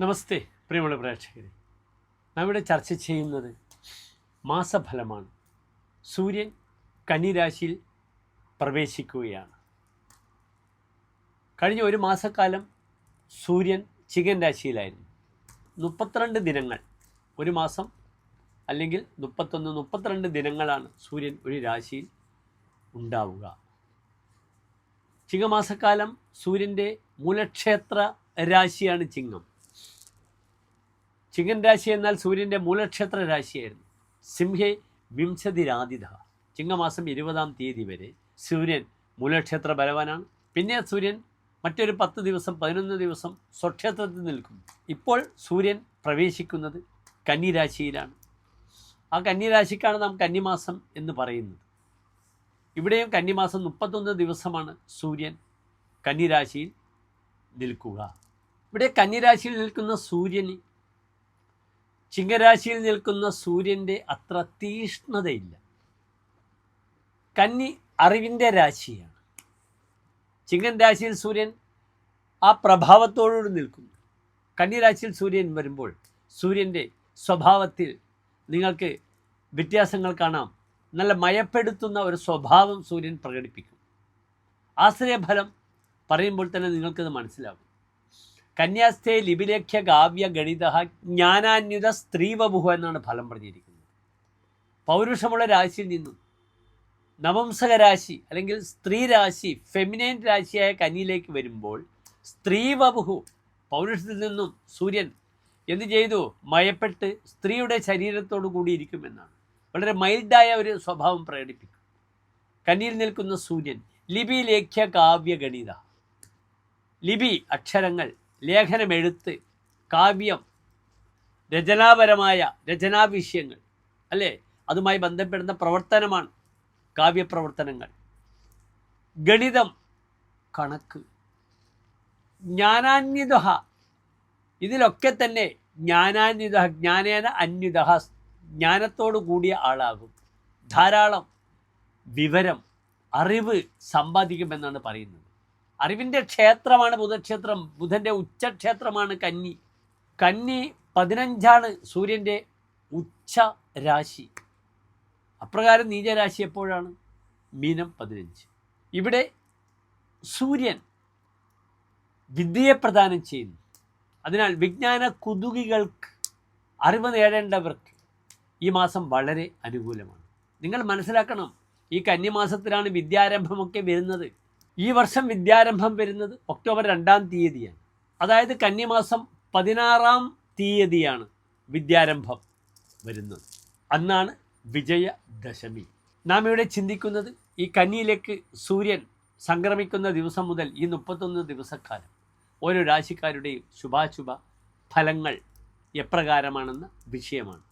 നമസ്തേ പ്രിയമുള്ള പ്രേക്ഷകരെ. നാം ഇവിടെ ചർച്ച ചെയ്യുന്നത് മാസഫലമാണ്. സൂര്യൻ കന്നിരാശിയിൽ പ്രവേശിക്കുകയാണ്. കഴിഞ്ഞ ഒരു മാസക്കാലം സൂര്യൻ ചികൻ രാശിയിലായിരുന്നു. മുപ്പത്തിരണ്ട് ദിനങ്ങൾ ഒരു മാസം അല്ലെങ്കിൽ മുപ്പത്തൊന്ന് മുപ്പത്തിരണ്ട് ദിനങ്ങളാണ് സൂര്യൻ ഒരു രാശിയിൽ ഉണ്ടാവുക. ചിങ്ങമാസക്കാലം സൂര്യന്റെ മൂലക്ഷേത്ര രാശിയാണ് ചിങ്ങം. ചിങ്ങൻ രാശി എന്നാൽ സൂര്യന്റെ മൂലക്ഷേത്ര രാശിയായിരുന്നു. സിംഹെ വിംശതിരാതിഥ. ചിങ്ങമാസം ഇരുപതാം തീയതി വരെ സൂര്യൻ മൂലക്ഷേത്ര ബലവാനാണ്. പിന്നെ സൂര്യൻ മറ്റൊരു പത്ത് ദിവസം പതിനൊന്ന് ദിവസം സ്വക്ഷേത്രത്തിൽ നിൽക്കും ഇപ്പോൾ സൂര്യൻ പ്രവേശിക്കുന്നത് കന്നിരാശിയിലാണ്. ആ കന്നിരാശിക്കാണ് നാം കന്നിമാസം എന്ന് പറയുന്നത്. ഇവിടെയും കന്നിമാസം മുപ്പത്തൊന്ന് ദിവസമാണ് സൂര്യൻ കന്നിരാശിയിൽ നിൽക്കുക. ഇവിടെ കന്നിരാശിയിൽ നിൽക്കുന്ന സൂര്യന് ചിങ്ങരാശിയിൽ നിൽക്കുന്ന സൂര്യന്റെ അത്ര തീഷ്ണതയില്ല. കന്നി അറിവിന്റെ രാശിയാണ്. ചിങ്ങൻ രാശിയിൽ സൂര്യൻ ആ പ്രഭാവത്തോടുകൂടി നിൽക്കുന്നു. കന്നി രാശിയിൽ സൂര്യൻ വരുമ്പോൾ സൂര്യന്റെ സ്വഭാവത്തിൽ നിങ്ങൾക്ക് വ്യത്യാസങ്ങൾ കാണാം. നല്ല മയപ്പെടുത്തുന്ന ഒരു സ്വഭാവം സൂര്യൻ പ്രകടിപ്പിക്കും. ആശ്രയഫലം പറയുമ്പോൾ തന്നെ നിങ്ങൾക്കത് മനസ്സിലാകും. കന്യാസ്ഥേ ലിപിലേഖ്യ കാവ്യ ഗണിത ജ്ഞാനാന്യുത സ്ത്രീവബുഹ എന്നാണ് ഫലം പറഞ്ഞിരിക്കുന്നത്. പൗരുഷമുള്ള രാശിയിൽ നിന്നും നവംസകരാശി അല്ലെങ്കിൽ സ്ത്രീ രാശി ഫെമിനൈൻ രാശിയായ കന്നിയിലേക്ക് വരുമ്പോൾ സ്ത്രീവബുഹു പൗരുഷത്തിൽ നിന്നും സൂര്യൻ എന്ത് ചെയ്തു? മയപ്പെട്ട് സ്ത്രീയുടെ ശരീരത്തോടു കൂടിയിരിക്കുമെന്നാണ് വളരെ മൈൽഡായ ഒരു സ്വഭാവം പ്രകടിപ്പിക്കും. കന്നിയിൽ നിൽക്കുന്ന സൂര്യൻ ലിപി ലേഖ്യ കാവ്യ ഗണിത ലിപി അക്ഷരങ്ങൾ ലേഖനമെഴുത്ത് കാവ്യം രചനാപരമായ രചനാവിഷയങ്ങൾ അല്ലേ? അതുമായി ബന്ധപ്പെടുന്ന പ്രവർത്തനമാണ് കാവ്യപ്രവർത്തനങ്ങൾ. ഗണിതം കണക്ക് ജ്ഞാനാന്വിത ഇതിലൊക്കെ തന്നെ ജ്ഞാനാന്വിത ജ്ഞാനേന അന്വിത ജ്ഞാനത്തോടു കൂടിയ ആളാകും. ധാരാളം വിവരം അറിവ് സമ്പാദിക്കുമെന്നാണ് പറയുന്നത്. അറിവിന്റെ ക്ഷേത്രമാണ് ബുധക്ഷേത്രം. ബുധന്റെ ഉച്ചക്ഷേത്രമാണ് കന്നി. കന്നി പതിനഞ്ചാണ് സൂര്യന്റെ ഉച്ച രാശി. അപ്രകാരം നീചരാശി എപ്പോഴാണ്? മീനം പതിനഞ്ച്. ഇവിടെ സൂര്യൻ വിദ്യയെ പ്രദാനം ചെയ്യുന്നു. അതിനാൽ വിജ്ഞാന കുതുകികൾക്ക് അറിവ് നേടേണ്ടവർക്ക് ഈ മാസം വളരെ അനുകൂലമാണ്. നിങ്ങൾ മനസ്സിലാക്കണം ഈ കന്നിമാസത്തിലാണ് വിദ്യാരംഭമൊക്കെ വരുന്നത്. ഈ വർഷം വിദ്യാരംഭം വരുന്നത് ഒക്ടോബർ രണ്ടാം തീയതിയാണ്. അതായത് കന്നിമാസം പതിനാറാം തീയതിയാണ് വിദ്യാരംഭം വരുന്നത്. അന്നാണ് വിജയദശമി. നാം ഇവിടെ ചിന്തിക്കുന്നത് ഈ കന്നിയിലേക്ക് സൂര്യൻ സംക്രമിക്കുന്ന ദിവസം മുതൽ ഈ മുപ്പത്തൊന്ന് ദിവസക്കാലം ഓരോ രാശിക്കാരുടെയും ശുഭാശുഭ ഫലങ്ങൾ എപ്രകാരമാണെന്ന വിഷയമാണ്.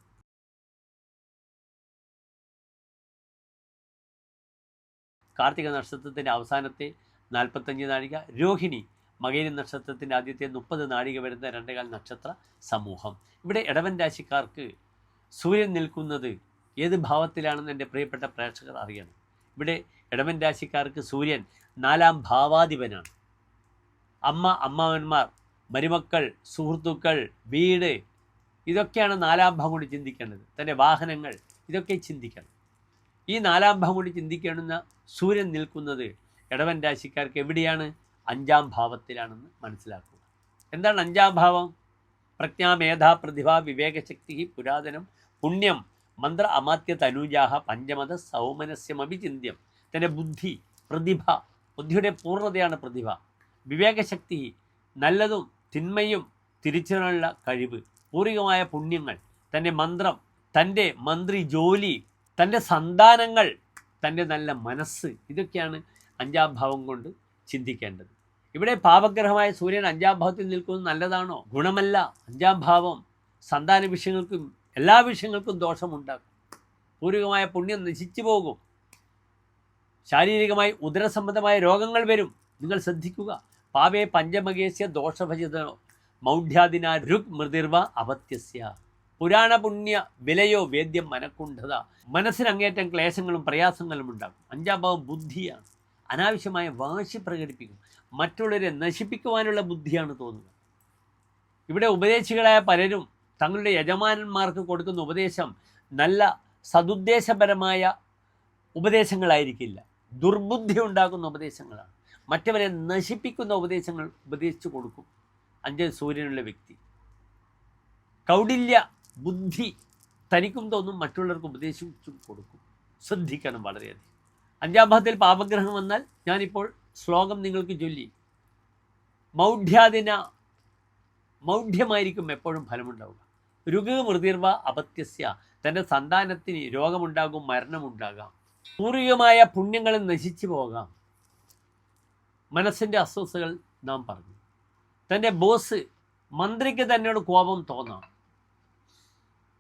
കാർത്തിക നക്ഷത്രത്തിന്റെ അവസാനത്തെ നാൽപ്പത്തഞ്ച് നാഴിക രോഹിണി മകേരി നക്ഷത്രത്തിന്റെ ആദ്യത്തെ മുപ്പത് നാഴിക വരുന്ന രണ്ടേകാൽ നക്ഷത്ര സമൂഹം. ഇവിടെ ഇടവൻ രാശിക്കാർക്ക് സൂര്യൻ നിൽക്കുന്നത് ഏത് ഭാവത്തിലാണെന്ന് എന്റെ പ്രിയപ്പെട്ട പ്രേക്ഷകർ അറിയണം. ഇവിടെ ഇടവൻ രാശിക്കാർക്ക് സൂര്യൻ നാലാം ഭാവാധിപനാണ്. അമ്മ അമ്മാവന്മാർ മരുമക്കൾ സുഹൃത്തുക്കൾ വീട് ഇതൊക്കെയാണ് നാലാം ഭാവം കൊണ്ട് ചിന്തിക്കേണ്ടത്. തന്റെ വാഹനങ്ങൾ ഇതൊക്കെ ചിന്തിക്കണം. ഈ നാലാം ഭാവം കൊണ്ട് ചിന്തിക്കണമെന്ന സൂര്യൻ നിൽക്കുന്നത് ഇടവൻ രാശിക്കാർക്ക് എവിടെയാണ്? അഞ്ചാം ഭാവത്തിലാണെന്ന് മനസ്സിലാക്കുക. എന്താണ് അഞ്ചാം ഭാവം? പ്രജ്ഞാ മേധാ പ്രതിഭ വിവേകശക്തി പുരാതനം പുണ്യം മന്ത്ര അമാത്യ തനൂജാഹ പഞ്ചമത സൗമനസ്യമഭിചിന്യം തന്റെ ബുദ്ധി പ്രതിഭ ബുദ്ധിയുടെ പൂർണതയാണ് പ്രതിഭ. വിവേകശക്തി നല്ലതും തിന്മയും തിരിച്ചറിയാനുള്ള കഴിവ് പൂർവികമായ പുണ്യങ്ങൾ തന്റെ മന്ത്രം തന്റെ മന്ത്രി ജോലി തന്റെ സന്താനങ്ങൾ തന്റെ നല്ല മനസ്സ് ഇതൊക്കെയാണ് അഞ്ചാം ഭാവം കൊണ്ട് ചിന്തിക്കേണ്ടത്. ഇവിടെ പാപഗ്രഹമായ സൂര്യൻ അഞ്ചാം ഭാവത്തിൽ നിൽക്കുന്നത് നല്ലതാണോ? ഗുണമല്ല. അഞ്ചാം ഭാവം സന്താന വിഷയങ്ങൾക്കും എല്ലാ വിഷയങ്ങൾക്കും ദോഷമുണ്ടാക്കും. പൂർവികമായ പുണ്യം നശിച്ചു പോകും. ശാരീരികമായി ഉദരസംബന്ധമായ രോഗങ്ങൾ വരും. നിങ്ങൾ ശ്രദ്ധിക്കുക. പാവേ പഞ്ചമകേസ്യ ദോഷഭജിതനോ മൗഢ്യാദിന രുഗ് മൃതിർവ അപത്യസ്യ. പുരാണ പുണ്യ വിലയോ വേദ്യം മനക്കുണ്ഠത മനസ്സിനങ്ങേറ്റം ക്ലേശങ്ങളും പ്രയാസങ്ങളും ഉണ്ടാകും. അഞ്ചാം ഭാവം ബുദ്ധിയാണ്. അനാവശ്യമായ വാശി പ്രകടിപ്പിക്കും. മറ്റുള്ളവരെ നശിപ്പിക്കുവാനുള്ള ബുദ്ധിയാണ് തോന്നുക. ഇവിടെ ഉപദേശികളായ പലരും തങ്ങളുടെ യജമാനന്മാർക്ക് കൊടുക്കുന്ന ഉപദേശം നല്ല സതുദ്ദേശപരമായ ഉപദേശങ്ങളായിരിക്കില്ല. ദുർബുദ്ധി ഉണ്ടാക്കുന്ന ഉപദേശങ്ങളാണ്. മറ്റവരെ നശിപ്പിക്കുന്ന ഉപദേശങ്ങൾ ഉപദേശിച്ചു കൊടുക്കും. അഞ്ച് സൂര്യനുള്ള വ്യക്തി. കൗടില്യ ബുദ്ധി തനിക്കും തോന്നും മറ്റുള്ളവർക്ക് ഉപദേശിച്ചും കൊടുക്കും. ശ്രദ്ധിക്കണം വളരെയധികം. അഞ്ചാം ഭാഗത്തിൽ പാപഗ്രഹം വന്നാൽ ഞാനിപ്പോൾ ശ്ലോകം നിങ്ങൾക്ക് ചൊല്ലി. മൗഢ്യാദിന മൗഢ്യമായിരിക്കും എപ്പോഴും ഫലമുണ്ടാവുക. രുഗ് മൃതിർവ അപത്യസ്യ തന്റെ സന്താനത്തിന് രോഗമുണ്ടാകും മരണമുണ്ടാകാം. പൂർവികമായ പുണ്യങ്ങൾ നശിച്ചു പോകാം. മനസ്സിന്റെ അസ്വസ്ഥകൾ നാം പറഞ്ഞു. തന്റെ ബോസ് മന്ത്രിക്ക് തന്നെയോട് കോപം തോന്നാം.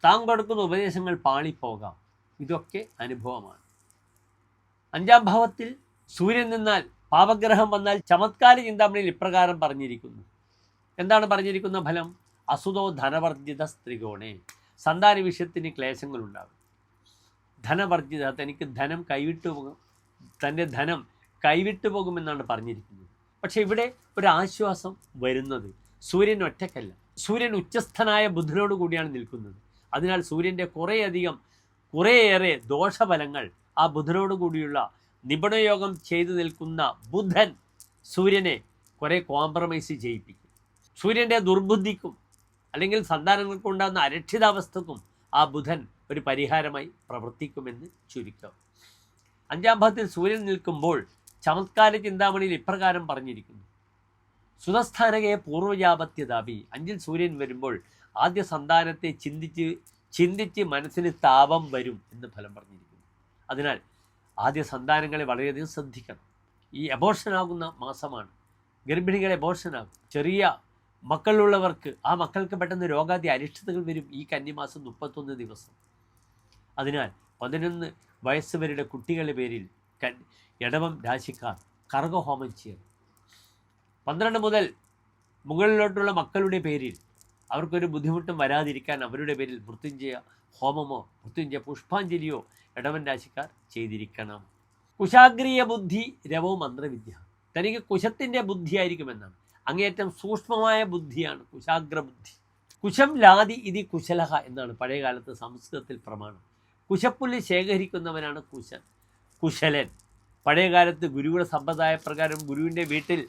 താൻ കൊടുക്കുന്ന ഉപദേശങ്ങൾ പാളിപ്പോകാം. ഇതൊക്കെ അനുഭവമാണ്. അഞ്ചാം ഭാവത്തിൽ സൂര്യൻ നിന്നാൽ പാപഗ്രഹം വന്നാൽ ചമത്കാര ചിന്താമണിയിൽ ഇപ്രകാരം പറഞ്ഞിരിക്കുന്നു. എന്താണ് പറഞ്ഞിരിക്കുന്ന ഫലം? അസുതോ ധനവർജിത സ്ത്രീകോണേ. സന്താന വിഷയത്തിന് ക്ലേശങ്ങളുണ്ടാകും. ധനവർജിത തനിക്ക് ധനം കൈവിട്ടു പോകും. തന്റെ ധനം കൈവിട്ടു പോകുമെന്നാണ് പറഞ്ഞിരിക്കുന്നത്. പക്ഷേ ഇവിടെ ഒരു ആശ്വാസം വരുന്നത് സൂര്യൻ ഒറ്റക്കല്ല സൂര്യൻ ഉച്ചസ്ഥനായ ബുധനോട് കൂടിയാണ് നിൽക്കുന്നത്. അതിനാൽ സൂര്യന്റെ കുറേയധികം കുറേയേറെ ദോഷഫലങ്ങൾ ആ ബുധനോട് കൂടിയുള്ള നിപുണയോഗം ചെയ്തു നിൽക്കുന്ന ബുധൻ സൂര്യനെ കുറേ കോംപ്രമൈസ് ചെയ്യിപ്പിക്കും. സൂര്യന്റെ ദുർബുദ്ധിക്കും അല്ലെങ്കിൽ സന്താനങ്ങൾക്കുണ്ടാകുന്ന അരക്ഷിതാവസ്ഥക്കും ആ ബുധൻ ഒരു പരിഹാരമായി പ്രവർത്തിക്കുമെന്ന് ചുരുക്കം. അഞ്ചാം ഭാഗത്തിൽ സൂര്യൻ നിൽക്കുമ്പോൾ ചമത്കാര ചിന്താമണിയിൽ ഇപ്രകാരം പറഞ്ഞിരിക്കുന്നു. സുതസ്ഥാനകയെ പൂർവജാപത്യതാപി. അഞ്ചിൽ സൂര്യൻ വരുമ്പോൾ ആദ്യ സന്താനത്തെ ചിന്തിച്ച് ചിന്തിച്ച് മനസ്സിന് താപം വരും എന്ന് ഫലം പറഞ്ഞിരിക്കുന്നു. അതിനാൽ ആദ്യ സന്താനങ്ങളെ വളരെയധികം ശ്രദ്ധിക്കണം. ഈ എബോഷനാകുന്ന മാസമാണ്. ഗർഭിണികളെ എബോഷനാകും ചെറിയ മക്കളുള്ളവർക്ക് ആ മക്കൾക്ക് പെട്ടെന്ന് രോഗാദി അരിഷ്ടതകൾ വരും ഈ കന്നിമാസം മുപ്പത്തൊന്ന് ദിവസം. അതിനാൽ പതിനൊന്ന് വയസ്സ് വരെയുടെ കുട്ടികളുടെ പേരിൽ കൻ ഇടവം രാശിക്കാർ കർഗഹോമം ചെയ്യണം. പന്ത്രണ്ട് മുതൽ മുകളിലോട്ടുള്ള മക്കളുടെ പേരിൽ അവർക്കൊരു ബുദ്ധിമുട്ടും വരാതിരിക്കാൻ അവരുടെ പേരിൽ മൃത്യുഞ്ജയ ഹോമമോ മൃത്യുഞ്ജയ പുഷ്പാഞ്ജലിയോ ഇടവൻ രാശിക്കാർ ചെയ്തിരിക്കണം. കുശാഗ്രീയ ബുദ്ധി രവോ മന്ത്രവിദ്യ. തനിക്ക് കുശത്തിന്റെ ബുദ്ധിയായിരിക്കുമെന്നാണ്. അങ്ങേയറ്റം സൂക്ഷ്മമായ ബുദ്ധിയാണ് കുശാഗ്ര ബുദ്ധി. കുശം ലാതി ഇതി കുശലഹ എന്നാണ് പഴയകാലത്ത് സംസ്കൃതത്തിൽ പ്രമാണം. കുശപ്പുല്ല് ശേഖരിക്കുന്നവനാണ് കുശൻ കുശലൻ. പഴയകാലത്ത് ഗുരുവിടെ സമ്പ്രദായ പ്രകാരം ഗുരുവിന്റെ വീട്ടിൽ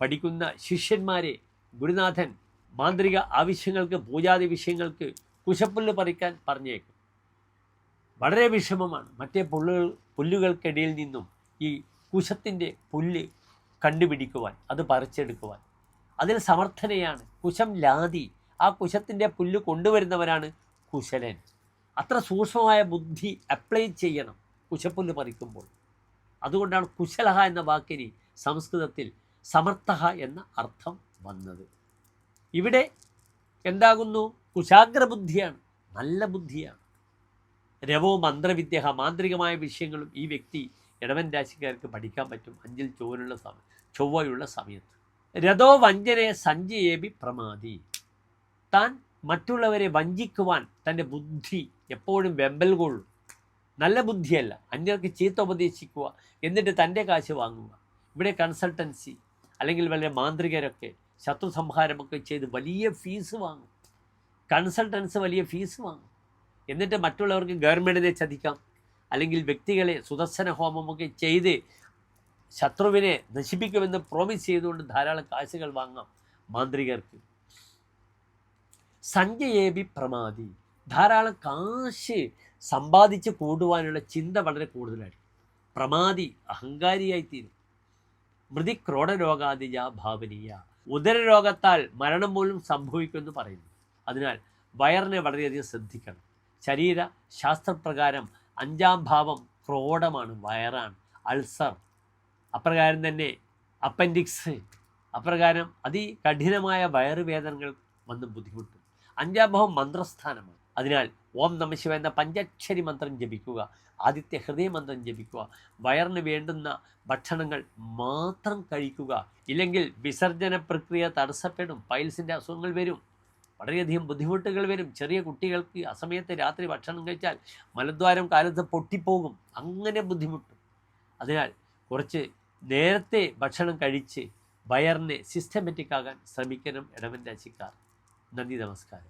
പഠിക്കുന്ന ശിഷ്യന്മാരെ ഗുരുനാഥൻ മാന്ത്രിക ആവശ്യങ്ങൾക്ക് പൂജാതി വിഷയങ്ങൾക്ക് കുശപ്പുല്ല് പറിക്കാൻ പറഞ്ഞേക്കും. വളരെ വിഷമമാണ്. മറ്റേ പുല്ലുകൾ പുല്ലുകൾക്കിടയിൽ നിന്നും ഈ കുശത്തിന്റെ പുല്ല് കണ്ടുപിടിക്കുവാൻ അത് പറിച്ചെടുക്കുവാൻ. അതിൽ സമർത്ഥനയാണ്. കുശം ലാതി. ആ കുശത്തിന്റെ പുല്ല് കൊണ്ടുവരുന്നവരാണ് കുശലൻ. അത്ര സൂക്ഷ്മമായ ബുദ്ധി അപ്ലൈ ചെയ്യണം കുശപ്പുല്ല് പറിക്കുമ്പോൾ. അതുകൊണ്ടാണ് കുശലഹ എന്ന വാക്കിന് സംസ്കൃതത്തിൽ സമർത്ഥ എന്ന അർത്ഥം വന്നത്. ഇവിടെ എന്താകുന്നു? കുശാഗ്ര ബുദ്ധിയാണ് നല്ല ബുദ്ധിയാണ്. രവോ മന്ത്രവിദ്യ മാന്ത്രികമായ വിഷയങ്ങളും ഈ വ്യക്തി ഇടവൻ രാശിക്കാർക്ക് പഠിക്കാൻ പറ്റും. അഞ്ചിൽ ചൊവ്വനുള്ള സമയം ചൊവ്വയുള്ള സമയത്ത്. രഥോ വഞ്ചനെ സഞ്ജയേബി പ്രമാതി താൻ മറ്റുള്ളവരെ വഞ്ചിക്കുവാൻ തന്റെ ബുദ്ധി എപ്പോഴും വെമ്പൽ കൊള്ളും. നല്ല ബുദ്ധിയല്ല. അന്യർക്ക് ചീത്ത ഉപദേശിക്കുക എന്നിട്ട് തന്റെ കാശ് വാങ്ങുക. ഇവിടെ കൺസൾട്ടൻസി അല്ലെങ്കിൽ വളരെ മാന്ത്രികരൊക്കെ ശത്രു സംഹാരമൊക്കെ ചെയ്ത് വലിയ ഫീസ് വാങ്ങും. കൺസൾട്ടൻസ് വലിയ ഫീസ് വാങ്ങും. എന്നിട്ട് മറ്റുള്ളവർക്ക് ഗവൺമെന്റിനെ ചതിക്കാം. അല്ലെങ്കിൽ വ്യക്തികളെ സുദർശന ഹോമമൊക്കെ ചെയ്ത് ശത്രുവിനെ നശിപ്പിക്കുമെന്ന് പ്രോമിസ് ചെയ്തുകൊണ്ട് ധാരാളം കാശുകൾ വാങ്ങാം മാന്ത്രികർക്ക്. സഞ്ജയേബി പ്രമാദി. ധാരാളം കാശ് സമ്പാദിച്ച് കൂടുവാനുള്ള ചിന്ത വളരെ കൂടുതലായിരിക്കും. പ്രമാദി അഹങ്കാരിയായി തീരും മൃതി ക്രോഡരോഗാദിജ ഭാവനീയ. ഉദരരോഗത്താൽ മരണം പോലും സംഭവിക്കുമെന്ന് പറയുന്നു. അതിനാൽ വയറിനെ വളരെയധികം ശ്രദ്ധിക്കണം. ശരീര ശാസ്ത്രപ്രകാരം അഞ്ചാം ഭാവം ക്രോഡമാണ് വയറാണ് അൾസർ. അപ്രകാരം തന്നെ അപ്പൻഡിക്സ്. അപ്രകാരം അതികഠിനമായ വയറുവേദനകൾ വന്ന് ബുദ്ധിമുട്ടും. അഞ്ചാം ഭാവം മന്ത്രസ്ഥാനമാണ്. അതിനാൽ ഓം നമശിവ എന്ന പഞ്ചക്ഷരി മന്ത്രം ജപിക്കുക. ആദിത്യ ഹൃദയമന്ത്രം ജപിക്കുക. വയറിന് വേണ്ടുന്ന ഭക്ഷണങ്ങൾ മാത്രം കഴിക്കുക. ഇല്ലെങ്കിൽ വിസർജന പ്രക്രിയ തടസ്സപ്പെടും. പൈൽസിന്റെ അസുഖങ്ങൾ വരും. വളരെയധികം ബുദ്ധിമുട്ടുകൾ വരും. ചെറിയ കുട്ടികൾക്ക് അസമയത്ത് രാത്രി ഭക്ഷണം കഴിച്ചാൽ മലദ്വാരം കാലത്ത് പൊട്ടിപ്പോകും. അങ്ങനെ ബുദ്ധിമുട്ട്. അതിനാൽ കുറച്ച് നേരത്തെ ഭക്ഷണം കഴിച്ച് വയറിനെ സിസ്റ്റമാറ്റിക് ആകാൻ ശ്രമിക്കണം ഇടവൻ രാശിക്കാർ. നന്ദി നമസ്കാരം.